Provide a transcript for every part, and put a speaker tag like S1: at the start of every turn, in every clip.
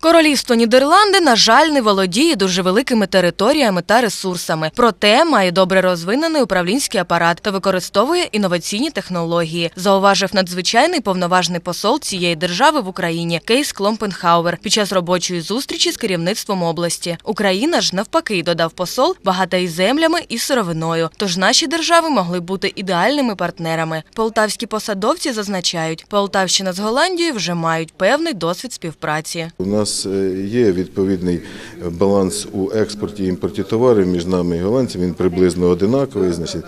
S1: Королівство Нідерланди, на жаль, не володіє дуже великими територіями та ресурсами. Проте має добре розвинений управлінський апарат та використовує інноваційні технології, зауважив надзвичайний повноважний посол цієї держави в Україні Кейс Кломпенхауер під час робочої зустрічі з керівництвом області. Україна ж навпаки, додав посол, багата і землями, і сировиною. Тож наші держави могли бути ідеальними партнерами. Полтавські посадовці зазначають, Полтавщина з Голландією вже мають певний досвід співпраці.
S2: У нас е, є відповідний баланс у експорті і імпорті товарів між нами і голландцями, він приблизно одинаковий. Значить.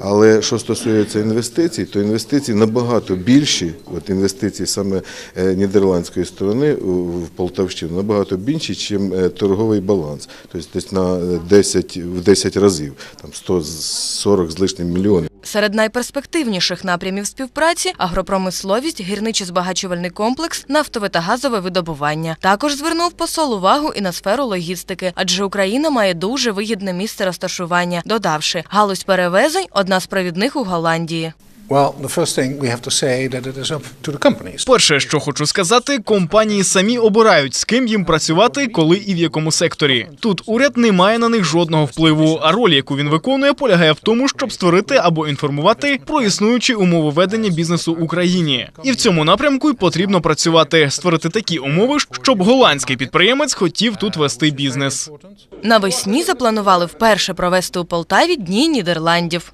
S2: Але що стосується інвестицій, то інвестиції набагато більші, от інвестиції саме е, нідерландської сторони в Полтавщину, набагато більші, ніж торговий баланс. Тобто десь на 10, в 10 разів, там 140 з лишнім мільйонів.
S1: Серед найперспективніших напрямів співпраці агропромисловість, гірничо-збагачувальний комплекс, нафтове та газове видобування. Також звернув посол увагу і на сферу логістики, адже Україна має дуже вигідне місце розташування, додавши галузь перевезень одна з провідних у Голландії.
S3: Well, the first thing we have to say that it is up to the companies.
S4: Перше, що хочу сказати, компанії самі обирають, з ким їм працювати, коли і в якому секторі. Тут уряд не має на них жодного впливу. А роль, яку він виконує, полягає в тому, щоб створити або інформувати про існуючі умови ведення бізнесу в Україні. І в цьому напрямку й потрібно працювати, створити такі умови, щоб голландський підприємець хотів тут вести бізнес.
S1: Навесні запланували вперше провести у Полтаві Дні Нідерландів.